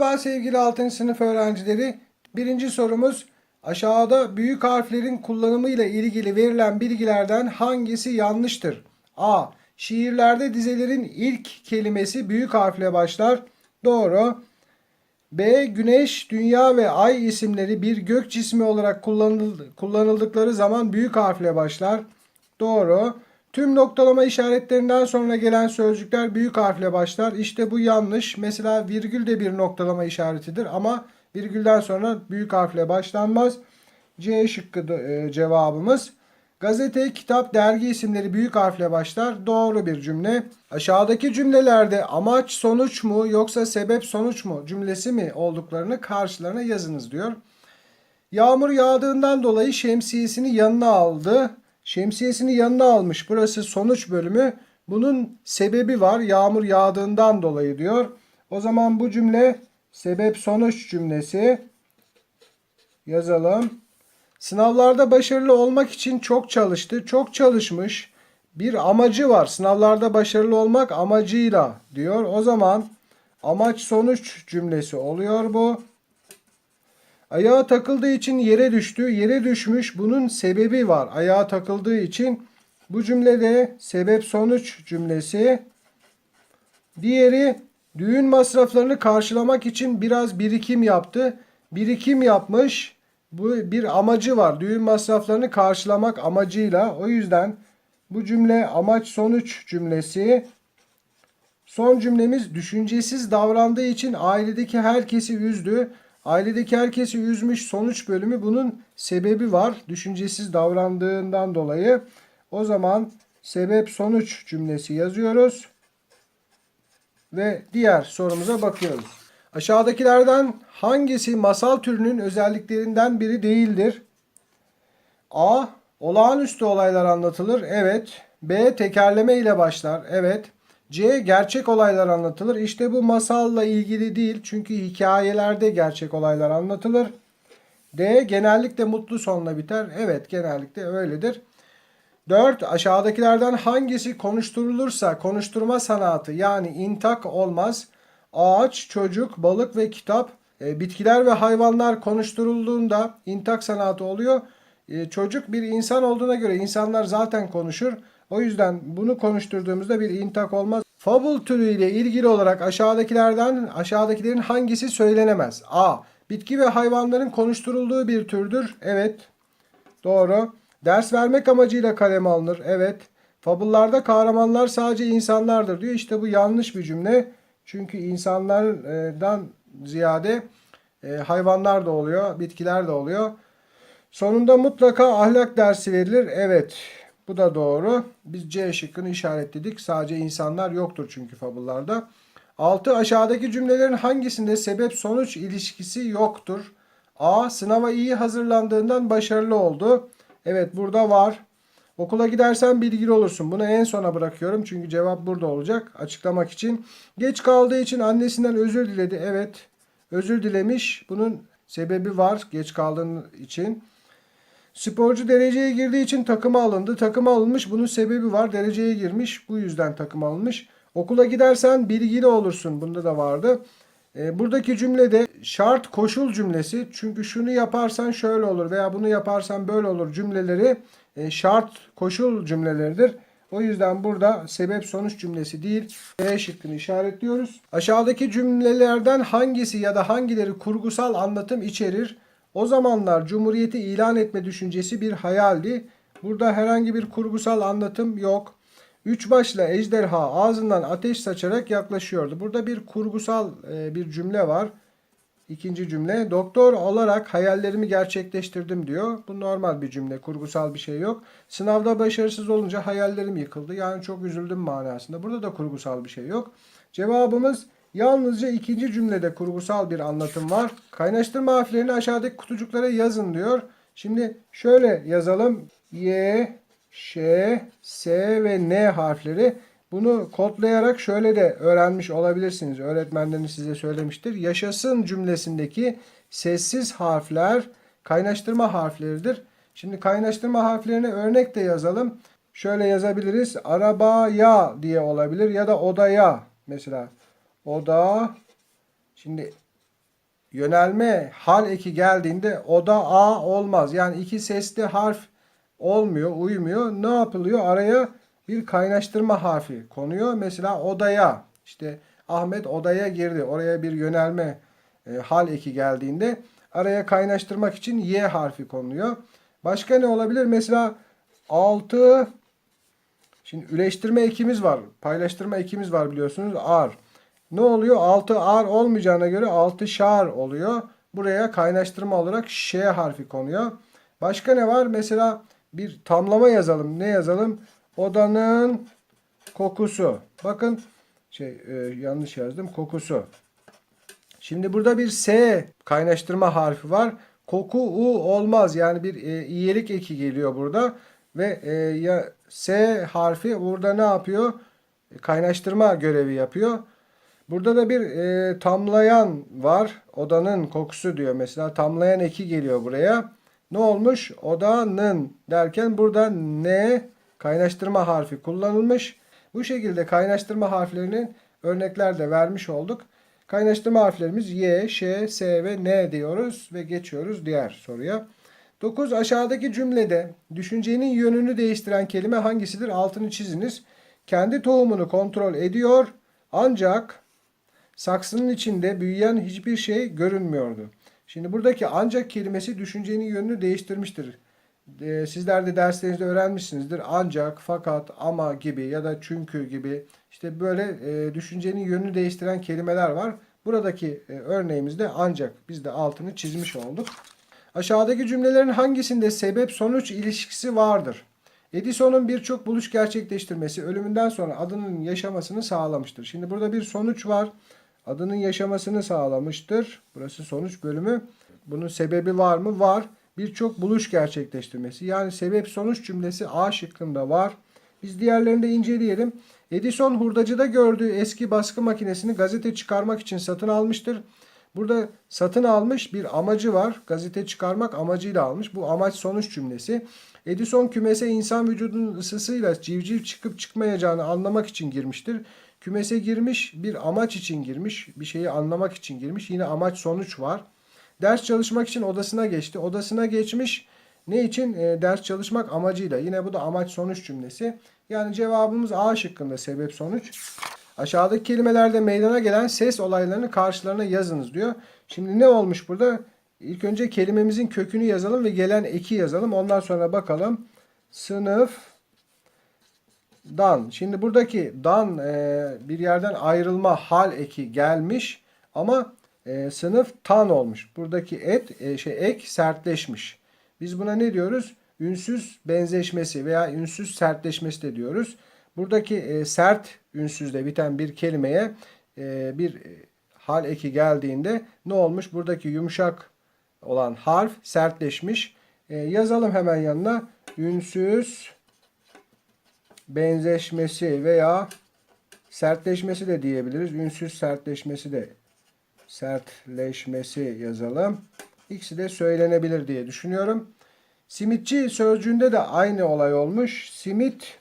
Merhaba sevgili 6. sınıf öğrencileri. Birinci sorumuz aşağıda büyük harflerin kullanımı ile ilgili verilen bilgilerden hangisi yanlıştır? A. Şiirlerde dizelerin ilk kelimesi büyük harfle başlar. Doğru. B. Güneş, Dünya ve Ay isimleri bir gök cismi olarak kullanıl- kullanıldıkları zaman büyük harfle başlar. Doğru. Tüm noktalama işaretlerinden sonra gelen sözcükler büyük harfle başlar. İşte bu yanlış. Mesela virgül de bir noktalama işaretidir ama virgülden sonra büyük harfle başlanmaz. C şıkkı e, cevabımız. Gazete, kitap, dergi isimleri büyük harfle başlar. Doğru bir cümle. Aşağıdaki cümlelerde amaç sonuç mu yoksa sebep sonuç mu cümlesi mi olduklarını karşılarına yazınız diyor. Yağmur yağdığından dolayı şemsiyesini yanına aldı. Şemsiyesini yanına almış. Burası sonuç bölümü. Bunun sebebi var. Yağmur yağdığından dolayı diyor. O zaman bu cümle sebep sonuç cümlesi. Yazalım. Sınavlarda başarılı olmak için çok çalıştı. Çok çalışmış. Bir amacı var. Sınavlarda başarılı olmak amacıyla diyor. O zaman amaç sonuç cümlesi oluyor bu. Ayağa takıldığı için yere düştü. Yere düşmüş. Bunun sebebi var. Ayağa takıldığı için bu cümlede sebep sonuç cümlesi. Diğeri düğün masraflarını karşılamak için biraz birikim yaptı. Birikim yapmış. Bu bir amacı var. Düğün masraflarını karşılamak amacıyla. O yüzden bu cümle amaç sonuç cümlesi. Son cümlemiz düşüncesiz davrandığı için ailedeki herkesi üzdü. Ailedeki herkesi üzmüş sonuç bölümü bunun sebebi var. Düşüncesiz davrandığından dolayı. O zaman sebep sonuç cümlesi yazıyoruz. Ve diğer sorumuza bakıyoruz. Aşağıdakilerden hangisi masal türünün özelliklerinden biri değildir? A. Olağanüstü olaylar anlatılır. Evet. B. Tekerleme ile başlar. Evet. C. Gerçek olaylar anlatılır. İşte bu masalla ilgili değil. Çünkü hikayelerde gerçek olaylar anlatılır. D. Genellikle mutlu sonla biter. Evet genellikle öyledir. 4. Aşağıdakilerden hangisi konuşturulursa konuşturma sanatı yani intak olmaz. Ağaç, çocuk, balık ve kitap. E, bitkiler ve hayvanlar konuşturulduğunda intak sanatı oluyor. E, çocuk bir insan olduğuna göre insanlar zaten konuşur. O yüzden bunu konuşturduğumuzda bir intak olmaz. Fable türüyle ilgili olarak aşağıdakilerden aşağıdakilerin hangisi söylenemez? A. Bitki ve hayvanların konuşturulduğu bir türdür. Evet. Doğru. Ders vermek amacıyla kaleme alınır. Evet. Fabullarda kahramanlar sadece insanlardır diyor. İşte bu yanlış bir cümle. Çünkü insanlardan ziyade e, hayvanlar da oluyor, bitkiler de oluyor. Sonunda mutlaka ahlak dersi verilir. Evet. Bu da doğru. Biz C şıkkını işaretledik. Sadece insanlar yoktur çünkü fabullarda. 6. Aşağıdaki cümlelerin hangisinde sebep sonuç ilişkisi yoktur? A. Sınava iyi hazırlandığından başarılı oldu. Evet burada var. Okula gidersen bilgili olursun. Bunu en sona bırakıyorum. Çünkü cevap burada olacak. Açıklamak için. Geç kaldığı için annesinden özür diledi. Evet. Özür dilemiş. Bunun sebebi var. Geç kaldığın için. Sporcu dereceye girdiği için takıma alındı. Takıma alınmış. Bunun sebebi var. Dereceye girmiş. Bu yüzden takıma alınmış. Okula gidersen bilgili olursun. Bunda da vardı. E, buradaki cümlede şart koşul cümlesi. Çünkü şunu yaparsan şöyle olur veya bunu yaparsan böyle olur cümleleri e, şart koşul cümleleridir. O yüzden burada sebep sonuç cümlesi değil. B şıkkını işaretliyoruz. Aşağıdaki cümlelerden hangisi ya da hangileri kurgusal anlatım içerir? O zamanlar Cumhuriyeti ilan etme düşüncesi bir hayaldi. Burada herhangi bir kurgusal anlatım yok. Üç başla ejderha ağzından ateş saçarak yaklaşıyordu. Burada bir kurgusal e, bir cümle var. İkinci cümle doktor olarak hayallerimi gerçekleştirdim diyor. Bu normal bir cümle, kurgusal bir şey yok. Sınavda başarısız olunca hayallerim yıkıldı. Yani çok üzüldüm manasında. Burada da kurgusal bir şey yok. Cevabımız yalnızca ikinci cümlede kurgusal bir anlatım var. Kaynaştırma harflerini aşağıdaki kutucuklara yazın diyor. Şimdi şöyle yazalım. Y, Ş, S ve N harfleri. Bunu kodlayarak şöyle de öğrenmiş olabilirsiniz. Öğretmenleriniz size söylemiştir. Yaşasın cümlesindeki sessiz harfler kaynaştırma harfleridir. Şimdi kaynaştırma harflerine örnek de yazalım. Şöyle yazabiliriz. Arabaya diye olabilir ya da odaya. Mesela oda. Şimdi yönelme hal eki geldiğinde o da a olmaz. Yani iki sesli harf olmuyor, uymuyor. Ne yapılıyor? Araya bir kaynaştırma harfi konuyor. Mesela odaya işte Ahmet odaya girdi. Oraya bir yönelme e, hal eki geldiğinde araya kaynaştırmak için y harfi konuluyor. Başka ne olabilir? Mesela 6 Şimdi üleştirme ekimiz var. Paylaştırma ekimiz var biliyorsunuz. Ar. Ne oluyor? 6 ar olmayacağına göre 6 şar oluyor. Buraya kaynaştırma olarak ş harfi konuyor. Başka ne var? Mesela bir tamlama yazalım. Ne yazalım? Odanın kokusu. Bakın şey e, yanlış yazdım. Kokusu. Şimdi burada bir S kaynaştırma harfi var. Koku U olmaz. Yani bir e, iyilik eki geliyor burada. Ve e, ya S harfi burada ne yapıyor? Kaynaştırma görevi yapıyor. Burada da bir e, tamlayan var. Odanın kokusu diyor. Mesela tamlayan eki geliyor buraya. Ne olmuş? Odanın derken burada ne kaynaştırma harfi kullanılmış. Bu şekilde kaynaştırma harflerinin örnekler de vermiş olduk. Kaynaştırma harflerimiz Y, Ş, S ve N diyoruz ve geçiyoruz diğer soruya. 9. Aşağıdaki cümlede düşüncenin yönünü değiştiren kelime hangisidir? Altını çiziniz. Kendi tohumunu kontrol ediyor ancak saksının içinde büyüyen hiçbir şey görünmüyordu. Şimdi buradaki ancak kelimesi düşüncenin yönünü değiştirmiştir. Ee, Sizler de derslerinizde öğrenmişsinizdir. Ancak, fakat, ama gibi ya da çünkü gibi işte böyle e, düşüncenin yönünü değiştiren kelimeler var. Buradaki e, örneğimizde ancak biz de altını çizmiş olduk. Aşağıdaki cümlelerin hangisinde sebep sonuç ilişkisi vardır? Edison'un birçok buluş gerçekleştirmesi ölümünden sonra adının yaşamasını sağlamıştır. Şimdi burada bir sonuç var. Adının yaşamasını sağlamıştır. Burası sonuç bölümü. Bunun sebebi var mı? Var. Birçok buluş gerçekleştirmesi. Yani sebep sonuç cümlesi A şıkkında var. Biz diğerlerini de inceleyelim. Edison hurdacıda gördüğü eski baskı makinesini gazete çıkarmak için satın almıştır. Burada satın almış bir amacı var. Gazete çıkarmak amacıyla almış. Bu amaç sonuç cümlesi. Edison kümese insan vücudunun ısısıyla civciv çıkıp çıkmayacağını anlamak için girmiştir. Kümese girmiş bir amaç için girmiş. Bir şeyi anlamak için girmiş. Yine amaç sonuç var. Ders çalışmak için odasına geçti. Odasına geçmiş. Ne için? E, ders çalışmak amacıyla. Yine bu da amaç sonuç cümlesi. Yani cevabımız A şıkkında sebep sonuç. Aşağıdaki kelimelerde meydana gelen ses olaylarını karşılarına yazınız diyor. Şimdi ne olmuş burada? İlk önce kelimemizin kökünü yazalım ve gelen eki yazalım. Ondan sonra bakalım. Sınıf dan. Şimdi buradaki dan e, bir yerden ayrılma hal eki gelmiş ama e, sınıf tan olmuş. Buradaki et e, şey ek sertleşmiş. Biz buna ne diyoruz? Ünsüz benzeşmesi veya ünsüz sertleşmesi de diyoruz. Buradaki e, sert ünsüzle biten bir kelimeye e, bir e, hal eki geldiğinde ne olmuş? Buradaki yumuşak olan harf sertleşmiş. E, yazalım hemen yanına. Ünsüz benzeşmesi veya sertleşmesi de diyebiliriz. Ünsüz sertleşmesi de sertleşmesi yazalım. İkisi de söylenebilir diye düşünüyorum. Simitçi sözcüğünde de aynı olay olmuş. Simit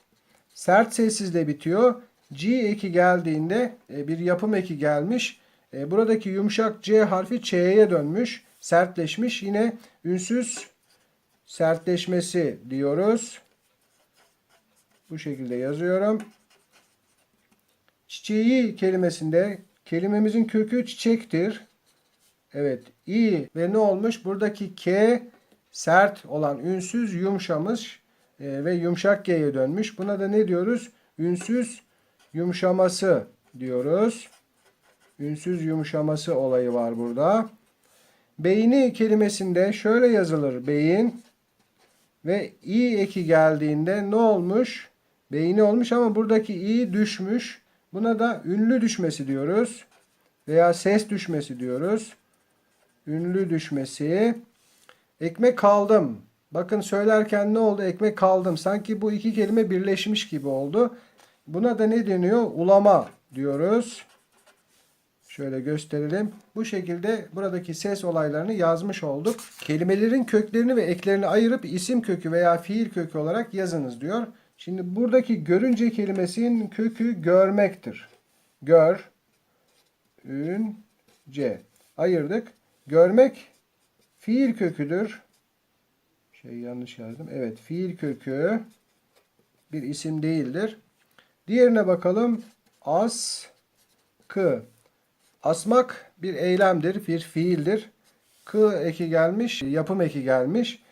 sert sessizle bitiyor. G eki geldiğinde e, bir yapım eki gelmiş. E, buradaki yumuşak C harfi Ç'ye dönmüş. Sertleşmiş. Yine ünsüz sertleşmesi diyoruz. Bu şekilde yazıyorum. Çiçeği kelimesinde kelimemizin kökü çiçektir. Evet. i ve ne olmuş? Buradaki k sert olan ünsüz yumuşamış e, ve yumuşak g'ye dönmüş. Buna da ne diyoruz? Ünsüz yumuşaması diyoruz. Ünsüz yumuşaması olayı var burada. Beyni kelimesinde şöyle yazılır. Beyin ve i eki geldiğinde ne olmuş? Beyni olmuş ama buradaki i düşmüş. Buna da ünlü düşmesi diyoruz. Veya ses düşmesi diyoruz. Ünlü düşmesi. Ekmek kaldım. Bakın söylerken ne oldu? Ekmek kaldım. Sanki bu iki kelime birleşmiş gibi oldu. Buna da ne deniyor? Ulama diyoruz. Şöyle gösterelim. Bu şekilde buradaki ses olaylarını yazmış olduk. Kelimelerin köklerini ve eklerini ayırıp isim kökü veya fiil kökü olarak yazınız diyor. Şimdi buradaki görünce kelimesinin kökü görmektir. Gör, ün, ce. Ayırdık. Görmek fiil köküdür. Şey yanlış yazdım. Evet fiil kökü bir isim değildir. Diğerine bakalım. Askı. Asmak bir eylemdir, bir fiildir. Kı eki gelmiş, yapım eki gelmiş.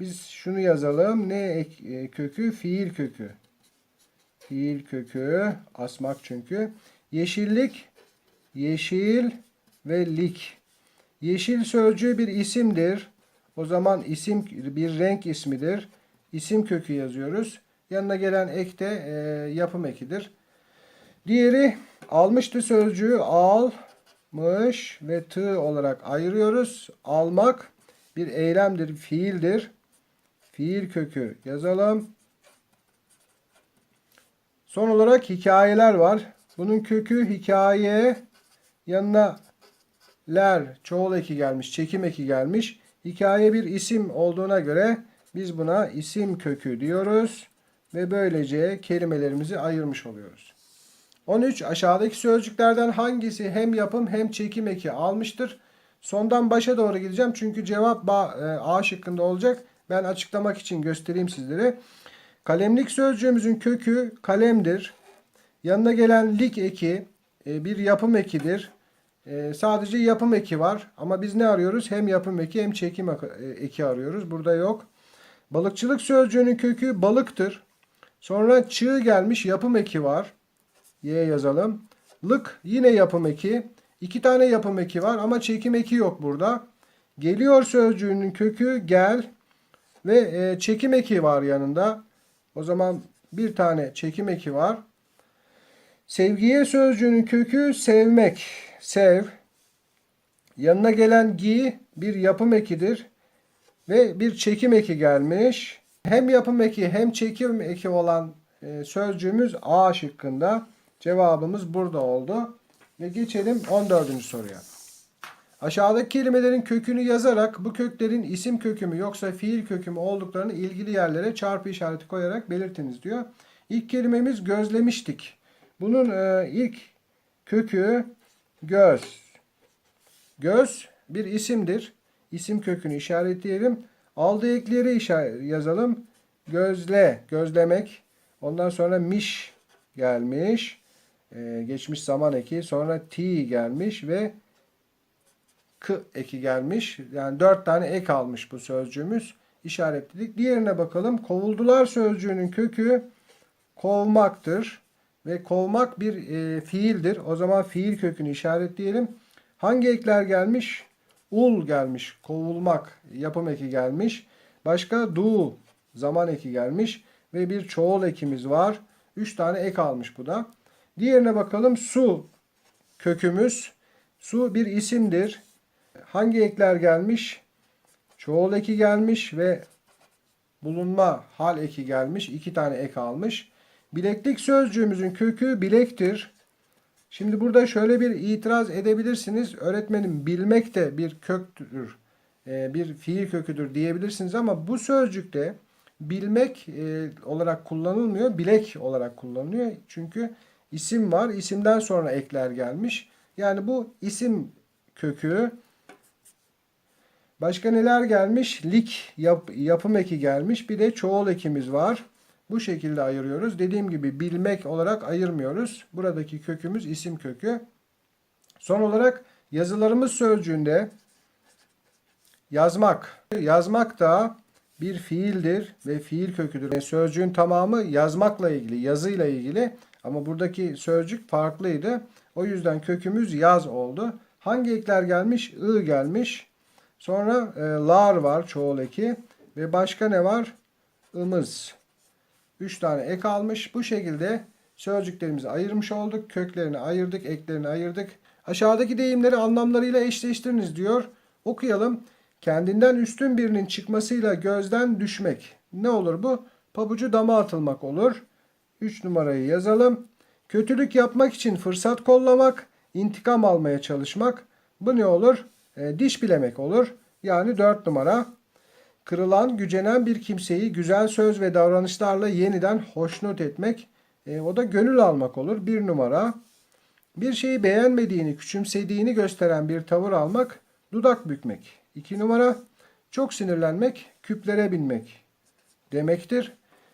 Biz şunu yazalım. Ne e, kökü? Fiil kökü. Fiil kökü. Asmak çünkü. Yeşillik, yeşil ve lik. Yeşil sözcüğü bir isimdir. O zaman isim bir renk ismidir. İsim kökü yazıyoruz. Yanına gelen ek de e, yapım ekidir. Diğeri almıştı sözcüğü almış ve tı olarak ayırıyoruz. Almak bir eylemdir, fiildir. Fiil kökü yazalım. Son olarak hikayeler var. Bunun kökü hikaye yanına ler çoğul eki gelmiş, çekim eki gelmiş. Hikaye bir isim olduğuna göre biz buna isim kökü diyoruz ve böylece kelimelerimizi ayırmış oluyoruz. 13 aşağıdaki sözcüklerden hangisi hem yapım hem çekim eki almıştır? Sondan başa doğru gideceğim çünkü cevap e, A şıkkında olacak. Ben açıklamak için göstereyim sizlere. Kalemlik sözcüğümüzün kökü kalemdir. Yanına gelen lik eki e, bir yapım ekidir. E, sadece yapım eki var ama biz ne arıyoruz? Hem yapım eki hem çekim e, eki arıyoruz. Burada yok. Balıkçılık sözcüğünün kökü balıktır. Sonra çığ gelmiş yapım eki var. Y yazalım. Lık yine yapım eki. İki tane yapım eki var ama çekim eki yok burada. Geliyor sözcüğünün kökü gel ve e, çekim eki var yanında. O zaman bir tane çekim eki var. Sevgiye sözcüğünün kökü sevmek. Sev. Yanına gelen gi bir yapım ekidir. Ve bir çekim eki gelmiş. Hem yapım eki hem çekim eki olan e, sözcüğümüz A şıkkında. Cevabımız burada oldu. Ve geçelim 14. soruya. Aşağıdaki kelimelerin kökünü yazarak bu köklerin isim kökü mü yoksa fiil kökü mü olduklarını ilgili yerlere çarpı işareti koyarak belirtiniz diyor. İlk kelimemiz gözlemiştik. Bunun e, ilk kökü göz. Göz bir isimdir. İsim kökünü işaretleyelim. Aldığı ekleri yazalım. Gözle, gözlemek. Ondan sonra miş gelmiş. Ee, geçmiş zaman eki. Sonra ti gelmiş ve eki gelmiş. Yani dört tane ek almış bu sözcüğümüz. İşaretledik. Diğerine bakalım. Kovuldular sözcüğünün kökü kovmaktır. Ve kovmak bir e, fiildir. O zaman fiil kökünü işaretleyelim. Hangi ekler gelmiş? Ul gelmiş. Kovulmak. Yapım eki gelmiş. Başka du. Zaman eki gelmiş. Ve bir çoğul ekimiz var. Üç tane ek almış bu da. Diğerine bakalım. Su kökümüz. Su bir isimdir. Hangi ekler gelmiş? Çoğul eki gelmiş ve bulunma hal eki gelmiş. İki tane ek almış. Bileklik sözcüğümüzün kökü bilektir. Şimdi burada şöyle bir itiraz edebilirsiniz. Öğretmenim bilmek de bir köktür, e, bir fiil köküdür diyebilirsiniz ama bu sözcükte bilmek e, olarak kullanılmıyor, bilek olarak kullanılıyor. Çünkü isim var, isimden sonra ekler gelmiş. Yani bu isim kökü. Başka neler gelmiş? Lik yap, yapım eki gelmiş. Bir de çoğul ekimiz var. Bu şekilde ayırıyoruz. Dediğim gibi bilmek olarak ayırmıyoruz. Buradaki kökümüz isim kökü. Son olarak yazılarımız sözcüğünde yazmak. Yazmak da bir fiildir ve fiil köküdür. Yani sözcüğün tamamı yazmakla ilgili, yazıyla ilgili ama buradaki sözcük farklıydı. O yüzden kökümüz yaz oldu. Hangi ekler gelmiş? I gelmiş. Sonra e, lar var çoğul eki ve başka ne var? Imız. 3 tane ek almış. Bu şekilde sözcüklerimizi ayırmış olduk. Köklerini ayırdık, eklerini ayırdık. Aşağıdaki deyimleri anlamlarıyla eşleştiriniz diyor. Okuyalım. Kendinden üstün birinin çıkmasıyla gözden düşmek. Ne olur bu? Pabucu dama atılmak olur. 3 numarayı yazalım. Kötülük yapmak için fırsat kollamak, intikam almaya çalışmak. Bu ne olur? E, diş bilemek olur. Yani 4 numara. Kırılan, gücenen bir kimseyi güzel söz ve davranışlarla yeniden hoşnut etmek. E, o da gönül almak olur. Bir numara. Bir şeyi beğenmediğini, küçümsediğini gösteren bir tavır almak. dudak bükmek. 2 numara çok sinirlenmek, küplere binmek demektir.